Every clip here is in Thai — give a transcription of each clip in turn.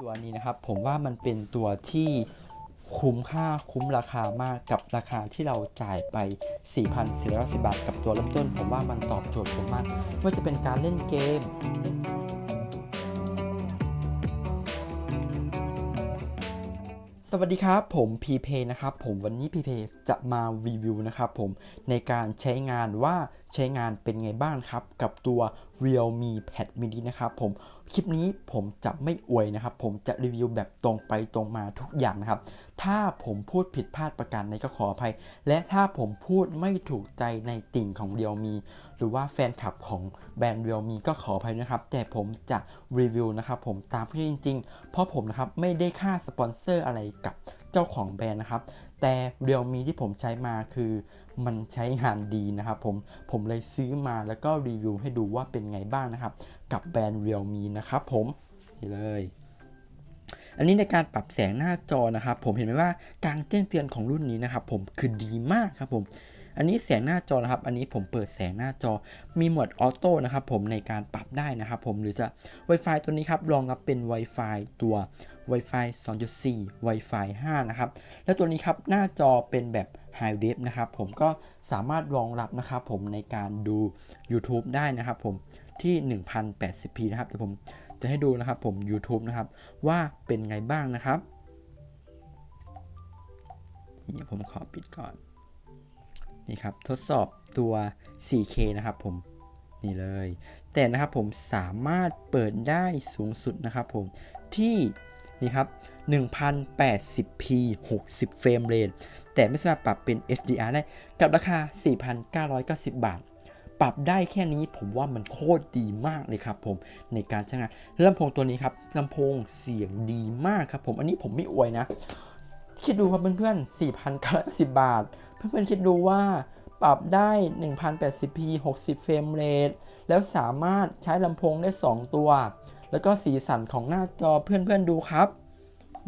ตัวนี้นะครับผมว่ามันเป็นตัวที่คุ้มค่าคุ้มราคามากกับราคาที่เราจ่ายไป 4,410 บาท กับตัวเริ่มต้น ผมว่ามันตอบโจทย์ผมมากไม่ว่าจะเป็นการเล่นเกม สวัสดีครับผมพีเพนะครับผมวันนี้พีเพจะมารีวิวนะครับผมในการใช้งานว่าใช้งานเป็นไงบ้างครับ กับตัว Realme Pad mini นะครับผมคลิปนี้ผมจะไม่อวยนะครับ ผมจะรีวิวแบบตรงไปตรงมาทุกอย่างนะครับ ถ้าผมพูดผิดพลาดประการใดก็ขออภัย และถ้าผมพูดไม่ถูกใจในติ่งของ Realme หรือว่าแฟนคลับของแบรนด์ Realme ก็ขออภัยนะครับ แต่ผมจะรีวิวนะครับผมตามที่จริง ๆ เพราะผมนะครับไม่ได้ค่าสปอนเซอร์อะไรกับเจ้าของแบรนด์นะครับ แต่ Realme ที่ผมใช้มาคือมันใช้งานดีนะครับผมผมเลยซื้อมาแล้วก็รีวิวให้ดูว่าเป็นไงบ้างนะครับ กับแบรนด์ Realme นะครับผมนี่เลยอันนี้ในการปรับแสงหน้าจอนะครับ ผมเห็นไหมว่าการแจ้งเตือนของรุ่นนี้นะครับ ผมคือดีมากครับผม อันนี้แสงหน้าจอนะครับ อันนี้ผมเปิดแสงหน้าจอ มีโหมดออโต้นะครับผมในการปรับได้นะครับผมหรือจะ Wi-Fi ตัวนี้ครับรองรับเป็น Wi-Fi ตัว Wi-Fi 2.4 Wi-Fi 5 นะครับ แล้วตัวนี้ครับหน้าจอเป็นแบบ High Def นะครับผมก็สามารถรองรับนะครับผมในการดู YouTube ได้นะครับผมที่ 1080p นะครับเดี๋ยวผมจะให้ดูนะครับผม YouTube นะครับ ว่าเป็นไงบ้างนะครับนี่ผมขอปิดก่อน นี่ครับทดสอบตัว 4K นะครับผมนี่เลย แต่นะครับผมสามารถเปิดได้สูงสุดนะครับผมที่นี่ครับ 1080p 60 เฟรมเรทแต่ไม่สามารถปรับเป็น HDR ได้กับราคา 4,990 บาท ปรับได้แค่นี้ผมว่ามันโคตรดีมากเลยครับผมในการใช้งานลำโพงตัวนี้ครับลำโพงเสียงดีมากครับผมอันนี้ผมไม่อวยนะ คิดดูครับเพื่อนๆ4,990บาท เพื่อนๆคิดดูว่าปรับได้ 1080p 60 เฟรมเรทแล้วสามารถใช้ลำโพงได้ 2 ตัว แล้วก็สีสันของหน้าจอเพื่อนๆดูครับ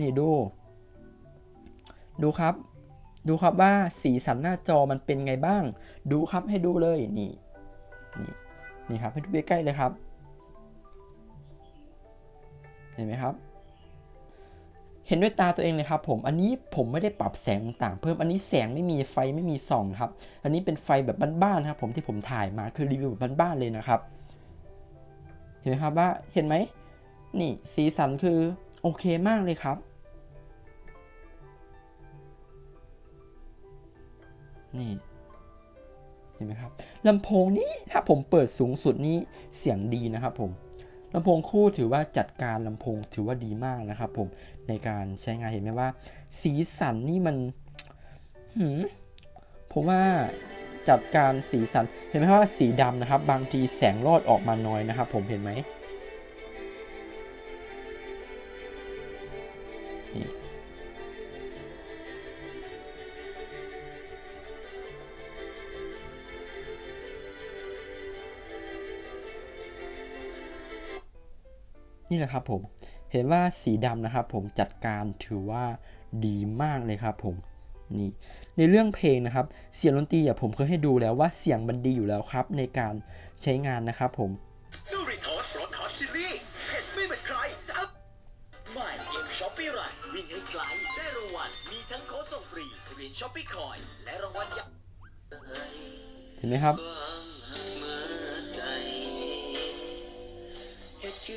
นี่ดู ดูครับ ดูครับว่าสีสันหน้าจอมันเป็นไงบ้าง ดูครับให้ดูเลยนี่นี่นี่ครับให้ดูใกล้ๆเลยครับ เห็นไหมครับ เห็นด้วยตาตัวเองเลยครับผมอันนี้ผมไม่ได้ปรับแสงต่างเพิ่มอันนี้แสงไม่มีไฟไม่มีส่องครับ อันนี้เป็นไฟแบบบ้านๆครับผมที่ผมถ่ายมาคือรีวิวแบบบ้านๆเลยนะครับ เห็นไหมครับว่าเห็นไหมนี่สีสันคือโอเคมากเลยครับนี่เห็นไหมครับลำโพงนี้ถ้าผมเปิดสูงสุดนี้เสียงดีนะครับผม ลำโพงคู่ถือว่าจัดการลำโพงถือว่าดีมากนะครับผมในการใช้งานเห็นไหมว่า สีสันนี่มันหืมผมว่าจัดการสีสันเห็นไหมว่าสีดำนะครับ บางทีแสงรอดออกมาน้อยนะครับ ผมเห็นไหม นี่แหละครับผมเห็นว่าสีดำนะครับผมจัดการถือว่าดีมากเลยครับผมนี่ในเรื่องเพลงนะครับ เสียงดนตรีอะผมเคยให้ดูแล้วว่าเสียงมันดีอยู่แล้วครับ ในการใช้งานนะครับผมดูริโทสรสฮอตชิลลี่เผ็ดไม่เป็นใครทับใหม่เกมช้อปปี้รันวิ่งให้ไกลได้รางวัลมีทั้งโค้ดส่งฟรีเหรียญช้อปปี้คอยและรางวัลยักษ์เห็นไหมครับ ล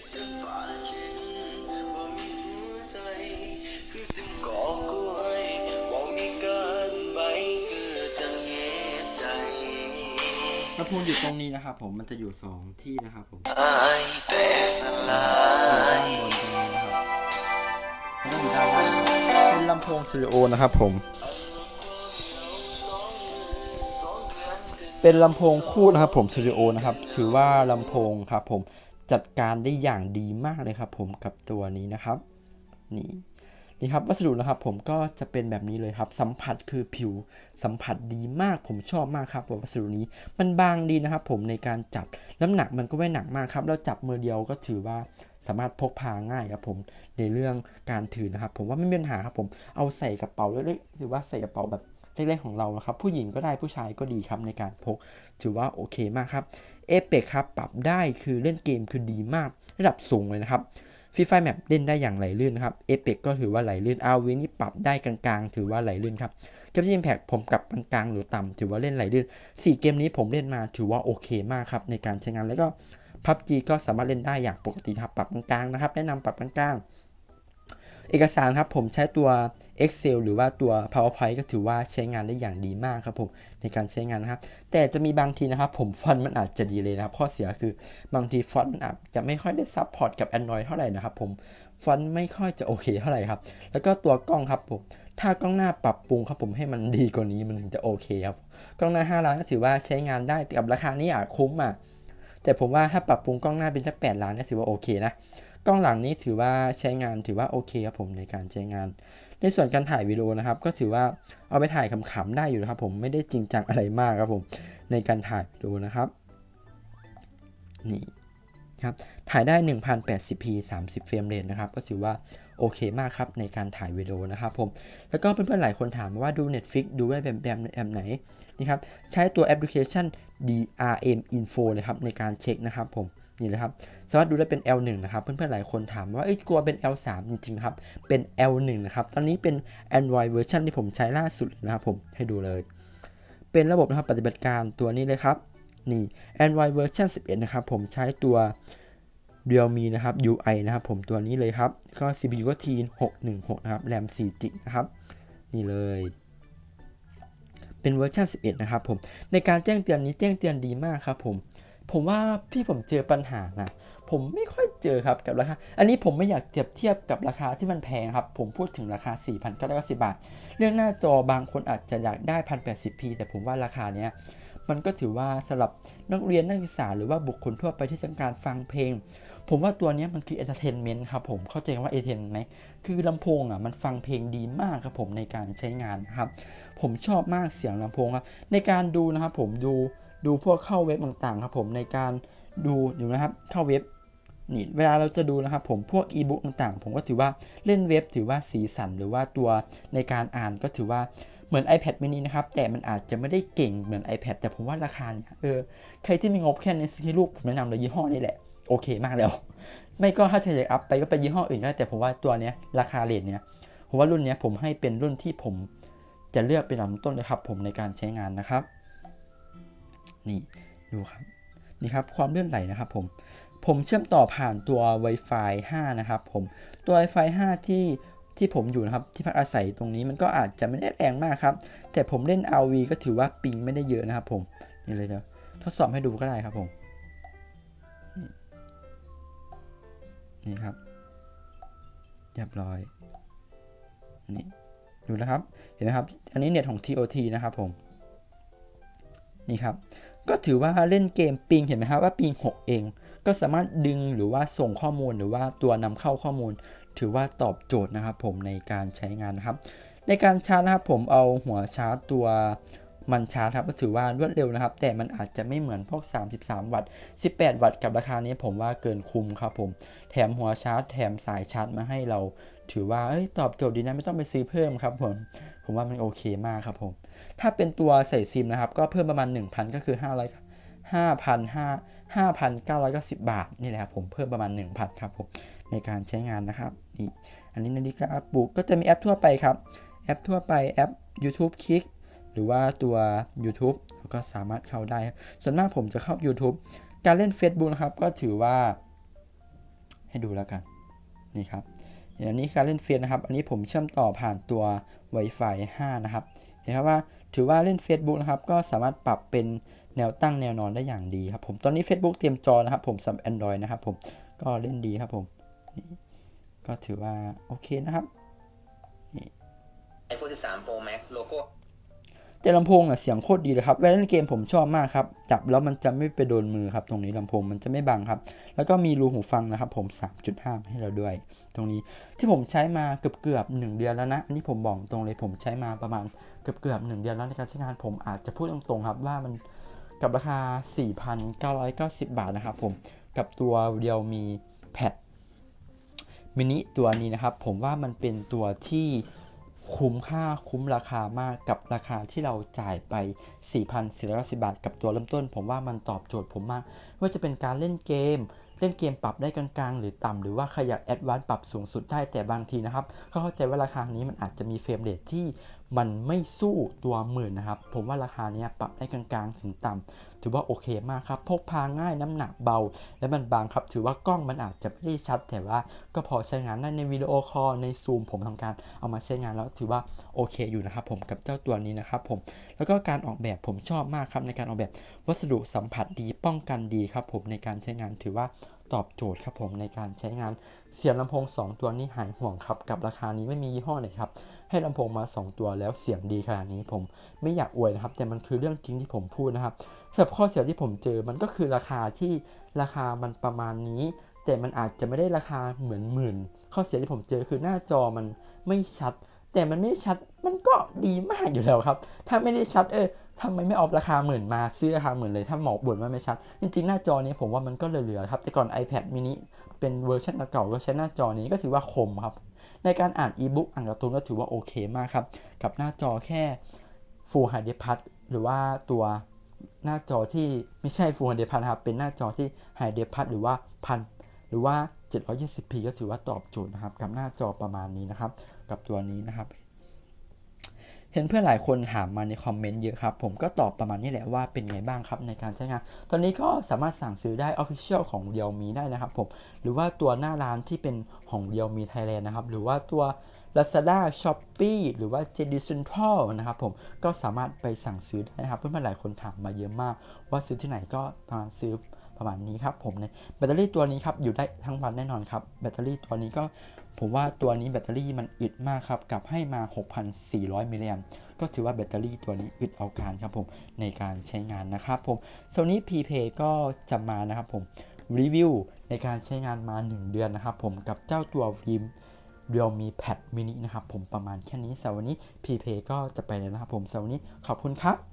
ำโพงอยู่ตรงนี้นะครับผมมันจะอยู่สองที่นะครับผมด้านบนตรงนี้นะครับแล้วก็อยู่ด้านล่างนะครับเป็นลำโพงสตูดิโอนะครับผม เป็นลำโพงคู่นะครับผมสตูดิโอนะครับ ถือว่าลำโพงครับผม จัดการได้อย่างดีมากเลยครับผมกับตัวนี้นะครับนี่นี่ครับวัสดุนะครับผมก็จะเป็นแบบนี้เลยครับ สัมผัสคือผิวสัมผัสดีมากผมชอบมากครับวัสดุนี้มันบางดีนะครับ ผมในการจับน้ำหนักมันก็ไม่หนักมากครับแล้วจับมือเดียวก็ถือว่าสามารถพกพาง่ายครับผมในเรื่องการถือนะครับ ผมว่าไม่มีปัญหาครับผมเอาใส่กระเป๋าเล็กๆหรือว่าใส่กระเป๋าแบบเล็กๆของเรานะครับผู้หญิงก็ได้ผู้ชายก็ดีครับในการพก ถือว่าโอเคมากครับ เอเปกครับปรับได้คือเล่นเกมคือดีมาก ระดับสูงเลยนะครับฟรีไฟแมปเล่นได้อย่างไหลลื่นนะครับเอเปกก็ถือว่าไหลลื่นอาวีนี่ปรับได้กลางๆ ถือว่าไหลลื่นครับเกมที่อิมแพกผมกับกลางๆหรือต่ำถือว่าเล่นไหลลื่นสี่เกมนี้ผมเล่นมาถือว่าโอเคมากครับในการใช้งานแล้วก็พับจีก็สามารถเล่นได้อย่างปกติครับปรับกลางๆนะครับแนะนำปรับกลางๆ เอกสารครับผมใช้ตัว Excel หรือว่าตัว PowerPoint ก็ถือว่าใช้งานได้อย่างดีมากครับผมในการใช้งานนะครับ แต่จะมีบางทีนะครับผมฟอนต์มันอาจจะดีเลยนะครับ ข้อเสียคือบางทีฟอนต์มันอาจจะไม่ค่อยได้ซับพอร์ตกับ Android เท่าไหร่นะครับผมฟอนต์ไม่ค่อยจะโอเคเท่าไหร่ครับ แล้วก็ตัวกล้องครับผมถ้ากล้องหน้าปรับปรุงครับผมให้มันดีกว่านี้มันถึงจะโอเคครับกล้องหน้า5ล้านก็ถือว่าใช้งานได้แต่กับราคานี้อะคุ้มอะแต่ผมว่าถ้าปรับปรุงกล้องหน้าเป็นสัก8ล้านก็ถือว่าโอเคนะ กล้องหลังนี้ถือว่าใช้งานถือว่าโอเคครับผมในการใช้งาน ในส่วนการถ่ายวิดีโอนะครับ ก็ถือว่าเอาไปถ่ายขำๆได้อยู่นะครับ ผมไม่ได้จริงจังอะไรมากครับผมในการถ่ายวิดีโอนะครับนี่ครับถ่ายได้ 1080p 30 เฟรมเรทนะครับ ก็ถือว่าโอเคมากครับในการถ่ายวิดีโอนะครับผม แล้วก็เพื่อนๆหลายคนถามมาว่าดู Netflix ดูได้แบบแบบแบบไหนนี่ครับ ใช้ตัวแอปพลิเคชัน DRM Info เลยครับในการเช็คนะครับผม นี่เลยครับสามารถดูได้เป็น L1 นะครับเพื่อนๆหลายคนถามว่าเอ้ยกลัวเป็น L3 จริงๆครับเป็น L1 นะครับตอนนี้เป็น Android เวอร์ชันที่ผมใช้ล่าสุดนะครับผมให้ดูเลย เป็นระบบนะครับปฏิบัติการตัวนี้เลยครับนี่ Android เวอร์ชัน11 นะครับผมใช้ตัว Realme นะครับ UI นะครับผมตัวนี้เลยครับก็ CPU ก็ T 616 นะครับ RAM 4 g นะครับนี่เลยเป็นเวอร์ชัน11 นะครับผม ในการแจ้งเตือนนี้แจ้งเตือนดีมากครับผม ผมว่าพี่ผมเจอปัญหานะผมไม่ค่อยเจอครับกับราคา อันนี้ผมไม่อยากเทียบเทียบกับราคาที่มันแพงครับ ผมพูดถึงราคา 4,990 บาท เรื่องหน้าจอบางคนอาจจะอยากได้ 1080p แต่ผมว่าราคาเนี้ยมันก็ถือว่าสำหรับนักเรียนนักศึกษาหรือว่าบุคคลทั่วไปที่ต้องการฟังเพลง ผมว่าตัวนี้มันคือ entertainment ครับผมเข้าใจว่า entertainment ไหมคือลำโพงอะมันฟังเพลงดีมากครับผมในการใช้งานนครับ ผมชอบมากเสียงลำโพงครับในการดูนะครับผมดู ดูพวกเข้าเว็บต่างๆครับผมในการดูอยู่นะครับเข้าเว็บนี่เวลาเราจะดูนะครับผมพวกอีบุ๊กต่างๆ ผมก็ถือว่าเล่นเว็บถือว่าสีสันหรือว่าตัวในการอ่านก็ถือว่าเหมือน iPad mini นะครับ แต่มันอาจจะไม่ได้เก่งเหมือน iPad แต่ผมว่าราคาเนี่ยเออใครที่มีงบแค่ในซื้อลูกผมแนะนำเลยยี่ห้อนี้แหละ โอเคมากแล้ว ไม่ก็ถ้าจะอยากอัพไปก็ไปยี่ห้ออื่นก็ได้แต่ผมว่าตัวเนี้ยราคาเลทเนี้ยผมว่ารุ่นเนี้ยผมให้เป็นรุ่นที่ผมจะเลือกเป็นลำต้นเลยครับผมในการใช้งานนะครับ นี่ดูครับนี่ครับความเลื่อนไหลนะครับผมผมเชื่อมต่อผ่านตัว Wi-Fi 5 นะครับผมตัว Wi-Fi 5 ที่ที่ผมอยู่นะครับที่พักอาศัยตรงนี้มันก็อาจจะไม่ได้แรงมากครับ แต่ผมเล่น RV ก็ถือว่าปิงไม่ได้เยอะนะครับผมนี่เลยเดี๋ยวทดสอบให้ดูก็ได้ครับผมนี่ครับเรียบร้อยนี่ดูนะครับ เห็นไหมครับ อันนี้เน็ตของ TOT นะครับผม นี่ครับ ก็ถือว่าเล่นเกมปิงเห็นไหมครับว่าปิง 6 เอง ก็สามารถดึงหรือว่าส่งข้อมูลหรือว่าตัวนำเข้าข้อมูล ถือว่าตอบโจทย์นะครับผมในการใช้งานนะครับ ในการชาร์จนะครับผมเอาหัวชาร์จตัว มันชาร์จครับก็ถือว่ารวดเร็วนะครับ แต่มันอาจจะไม่เหมือนพวก 33 วัตต์ 18 วัตต์กับราคานี้ผมว่าเกินคุ้มครับผม แถมหัวชาร์จ แถมสายชาร์จมาให้เรา ถือว่าเอ้ยตอบโจทย์ดีนะไม่ต้องไปซื้อเพิ่มครับผม ผมว่ามันโอเคมากครับผม ถ้าเป็นตัวใส่ซิมนะครับ ก็เพิ่มประมาณ 1,000 ก็คือ 500 5,500 5,990 บาท นี่แหละครับผมเพิ่มประมาณ 1,000 ครับผม ในการใช้งานนะครับนี่อันนี้นาฬิกาปลุกก็จะมีแอปทั่วไปครับ แอปทั่วไปแอป YouTube Kick หรือว่าตัว YouTube ก็สามารถเข้าได้ ส่วนมากผมจะเข้า YouTube การเล่น Facebook นะครับก็ถือว่า ให้ดูแล้วกันนี่ครับอย่างนี้การเล่นเฟซนะครับ อันนี้ผมเชื่อมต่อผ่านตัว Wi-Fi 5 นะครับ เห็นครับว่าถือว่าเล่น Facebook นะครับ ก็สามารถปรับเป็นแนวตั้งแนวนอนได้อย่างดีครับผม ตอนนี้ Facebook เตรียมจอนะครับผมสำหรับ Android นะครับผม ก็เล่นดีครับผม ก็ถือว่า โอเคนะครับ iPhone 13 Pro Max โลโก้ แต่ลำโพงอะเสียงโคตรดีเลยครับเวลาเล่นเกมผมชอบมากครับ จับแล้วมันจะไม่ไปโดนมือครับ ตรงนี้ลำโพงมันจะไม่บังครับ แล้วก็มีรูหูฟังนะครับ ผม 3.5 ให้เราด้วย ตรงนี้ที่ผมใช้มาเกือบเกือบหนึ่งเดือนแล้วนะ อันนี้ผมบอกตรงเลยผมใช้มาประมาณเกือบเกือบหนึ่งเดือนแล้วในการใช้งานผมอาจจะพูดตรงๆครับว่ามันกับราคา 4,990 บาทนะครับผมกับตัว Realme Pad มินิตัวนี้นะครับ ผมว่ามันเป็นตัวที่ คุ้มค่าคุ้มราคามากกับราคาที่เราจ่ายไป 4,490 บาท กับตัวเริ่มต้น ผมว่ามันตอบโจทย์ผมมากว่าจะเป็นการเล่นเกม เล่นเกมปรับได้กลางๆ หรือต่ำหรือว่าใครอยากแอดวานซ์ปรับสูงสุดได้แต่บางทีนะครับ ก็เข้าใจว่าราคานี้มันอาจจะมีเฟรมเรทที่ มันไม่สู้ตัวหมื่นนะครับ ผมว่าราคาเนี้ยปรับได้กลางๆ ถึงต่ำถือว่าโอเคมากครับ พกพาง่ายน้ำหนักเบา และมันบางครับ ถือว่ากล้องมันอาจจะไม่ได้ชัด แต่ว่าก็พอใช้งานได้ในวิดีโอคอลในซูมผมทำการเอามาใช้งานแล้วถือว่าโอเคอยู่นะครับผมกับเจ้าตัวนี้นะครับผม แล้วก็การออกแบบผมชอบมากครับในการออกแบบวัสดุสัมผัสดีป้องกันดีครับผมในการใช้งานถือว่า ตอบโจทย์ครับผมในการใช้งานเสียงลำโพง 2 ตัวนี้หายห่วงครับกับราคานี้ไม่มียี่ห้อไหนครับให้ลำโพงมา 2 ตัวแล้วเสียงดีขนาดนี้ผมไม่อยากอวยนะครับ แต่มันคือเรื่องจริงที่ผมพูดนะครับสำหรับข้อเสียที่ผมเจอมันก็คือราคาที่ราคามันประมาณนี้ แต่มันอาจจะไม่ได้ราคาเหมือนหมื่น ข้อเสียที่ผมเจอคือหน้าจอมันไม่ชัด แต่มันไม่ชัดมันก็ดีมากอยู่แล้วครับ ถ้าไม่ได้ชัดเออ ทำไมไม่เอาราคาหมื่นมาซื้อราคาหมื่นเลยถ้าหมอกบ่นว่าไม่ชัด จริงๆ หน้าจอนี้ผมว่ามันก็เหลือๆครับ แต่ก่อน iPad mini เป็นเวอร์ชันเก่าก็ใช้หน้าจอนี้ก็ถือว่าคมครับ ในการอ่านอีบุ๊กอ่านการ์ตูนก็ถือว่าโอเคมากครับ กับหน้าจอแค่ Full HD Plus หรือว่าตัวหน้าจอที่ไม่ใช่ Full HD Plus ครับเป็นหน้าจอที่ HD Plus หรือว่าพันหรือว่า 720p ก็ถือว่าตอบโจทย์นะครับ กับหน้าจอประมาณนี้นะครับ กับตัวนี้นะครับ เห็นเพื่อนหลายคนถามมาในคอมเมนต์เยอะครับ ผมก็ตอบประมาณนี้แหละว่าเป็นไงบ้างครับในการใช้งาน ตอนนี้ก็สามารถสั่งซื้อได้ Official ของ Realme ได้นะครับผมหรือว่าตัวหน้าร้านที่เป็นของ Realme Thailand นะครับ หรือว่าตัว Lazada Shopee หรือว่า JD Central นะครับผมก็สามารถไปสั่งซื้อได้นะครับ เพื่อนๆหลายคนถามมาเยอะมาก ว่าซื้อที่ไหนก็มาซื้อ ประมาณนี้ครับผมในแบตเตอรี่ตัวนี้ครับอยู่ได้ทั้งวันแน่นอนครับแบตเตอรี่ตัวนี้ก็ผมว่าตัวนี้แบตเตอรี่มันอึดมากครับกับให้มา 6,400 มิลลิแอมก็ถือว่าแบตเตอรี่ตัวนี้อึดเอาการครับผมในการใช้งานนะครับผม Sony Prepaid ก็จะมานะครับผมรีวิวในการใช้งานมา 1 เดือนนะครับผมกับเจ้าตัว Vim Realme Pad Mini นะครับผมประมาณแค่นี้สำหรับวันนี้ Prepaid ก็จะไปแล้วนะครับผมสำหรับวันนี้ขอบคุณครับ